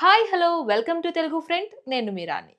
Hi hello welcome to Telugu friend. నేను మీరాని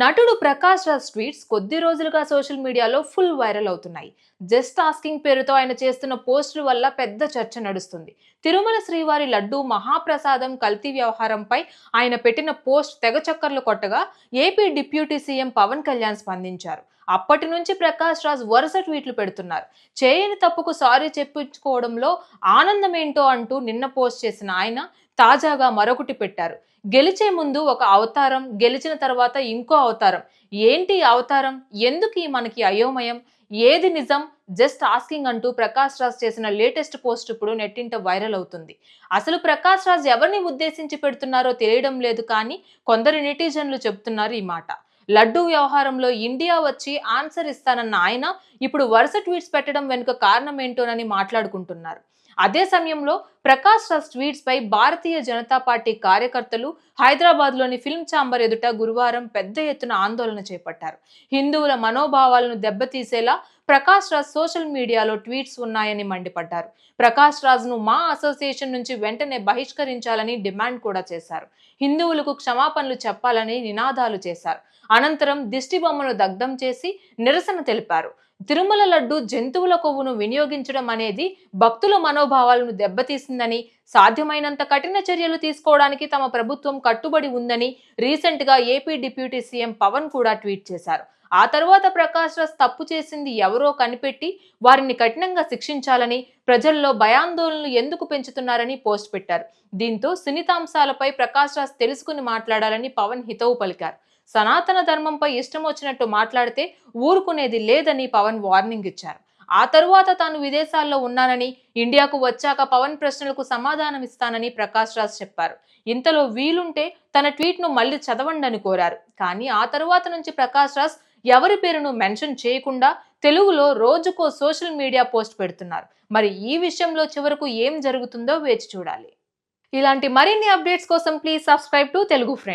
నటుడు ప్రకాష్ రాజ్ ట్వీట్స్ కొద్ది రోజులుగా సోషల్ మీడియాలో ఫుల్ వైరల్ అవుతున్నాయి. జస్ట్ ఆస్కింగ్ పేరుతో ఆయన చేస్తున్న పోస్టుల వల్ల పెద్ద చర్చ నడుస్తుంది. తిరుమల శ్రీవారి లడ్డు మహాప్రసాదం కల్తీ వ్యవహారంపై ఆయన పెట్టిన పోస్ట్ తెగ చక్కర్లు కొట్టగా AP deputy CM Pawan Kalyan స్పందించారు. అప్పటి నుంచి ప్రకాష్ రాజ్ వరుస ట్వీట్లు పెడుతున్నారు. చేయని తప్పుకు సారీ చెప్పించుకోవడంలో ఆనందమేంటో అంటూ నిన్న పోస్ట్ చేసిన ఆయన తాజాగా మరొకటి పెట్టారు. గెలిచే ముందు ఒక అవతారం గెలిచిన తర్వాత ఇంకో అవతారం. ఏంటి అవతారం? ఎందుకు ఈ మనకి అయోమయం? ఏది నిజం? జస్ట్ ఆస్కింగ్ అంటూ ప్రకాష్ రాజ్ చేసిన లేటెస్ట్ పోస్ట్ ఇప్పుడు నెట్టింట వైరల్ అవుతుంది. అసలు ప్రకాష్ రాజ్ ఎవరిని ఉద్దేశించి పెడుతున్నారో తెలియడం లేదు కానీ కొందరు నెటిజన్లు చెప్తున్నారు ఈ మాట. లడ్డూ వ్యవహారంలో ఇండియా వచ్చి ఆన్సర్ ఇస్తానన్న ఆయన ఇప్పుడు వరుస ట్వీట్స్ పెట్టడం వెనుక కారణం ఏంటోనని మాట్లాడుకుంటున్నారు. అదే సమయంలో ప్రకాష్ రాజ్ ట్వీట్స్ పై భారతీయ జనతా పార్టీ కార్యకర్తలు హైదరాబాద్లోని ఫిల్మ్ ఛాంబర్ ఎదుట గురువారం పెద్ద ఎత్తున ఆందోళన చేపట్టారు. హిందువుల మనోభావాలను దెబ్బతీసేలా ప్రకాష్ రాజ్ సోషల్ మీడియాలో ట్వీట్స్ ఉన్నాయని మండిపడ్డారు. ప్రకాష్ రాజ్ను మా అసోసియేషన్ నుంచి వెంటనే బహిష్కరించాలని డిమాండ్ కూడా చేశారు. హిందువులకు క్షమాపణలు చెప్పాలని నినాదాలు చేశారు. అనంతరం దిష్టి బొమ్మను దగ్ధం చేసి నిరసన తెలిపారు. తిరుమల లడ్డు జంతువుల కొవ్వును వినియోగించడం అనేది భక్తుల మనోభావాలను దెబ్బతీసిందని సాధ్యమైనంత కఠిన చర్యలు తీసుకోవడానికి తమ ప్రభుత్వం కట్టుబడి ఉందని రీసెంట్గా ఏపీ డిప్యూటీ సీఎం పవన్ కూడా ట్వీట్ చేశారు. ఆ తర్వాత ప్రకాష్ రాజ్ తప్పు చేసింది ఎవరో కనిపెట్టి వారిని కఠినంగా శిక్షించాలని ప్రజల్లో భయాందోళనలు ఎందుకు పెంచుతున్నారని పోస్ట్ పెట్టారు. దీంతో సునీతాంశాలపై ప్రకాష్ రాజ్ తెలుసుకుని మాట్లాడాలని పవన్ హితవు పలికారు. సనాతన ధర్మంపై ఇష్టం వచ్చినట్టు మాట్లాడితే ఊరుకునేది లేదని పవన్ వార్నింగ్ ఇచ్చారు. ఆ తరువాత తాను విదేశాల్లో ఉన్నానని ఇండియాకు వచ్చాక పవన్ ప్రశ్నలకు సమాధానం ఇస్తానని ప్రకాష్ రాజ్ చెప్పారు. ఇంతలో వీలుంటే తన ట్వీట్ను మళ్ళీ చదవండి అని కోరారు. కానీ ఆ తరువాత నుంచి ప్రకాష్ రాజ్ ఎవరి పేరును మెన్షన్ చేయకుండా తెలుగులో రోజుకో సోషల్ మీడియా పోస్ట్ పెడుతున్నారు. మరి ఈ విషయంలో చివరకు ఏం జరుగుతుందో వేచి చూడాలి. ఇలాంటి మరిన్ని అప్డేట్స్ కోసం please subscribe to Telugu friend.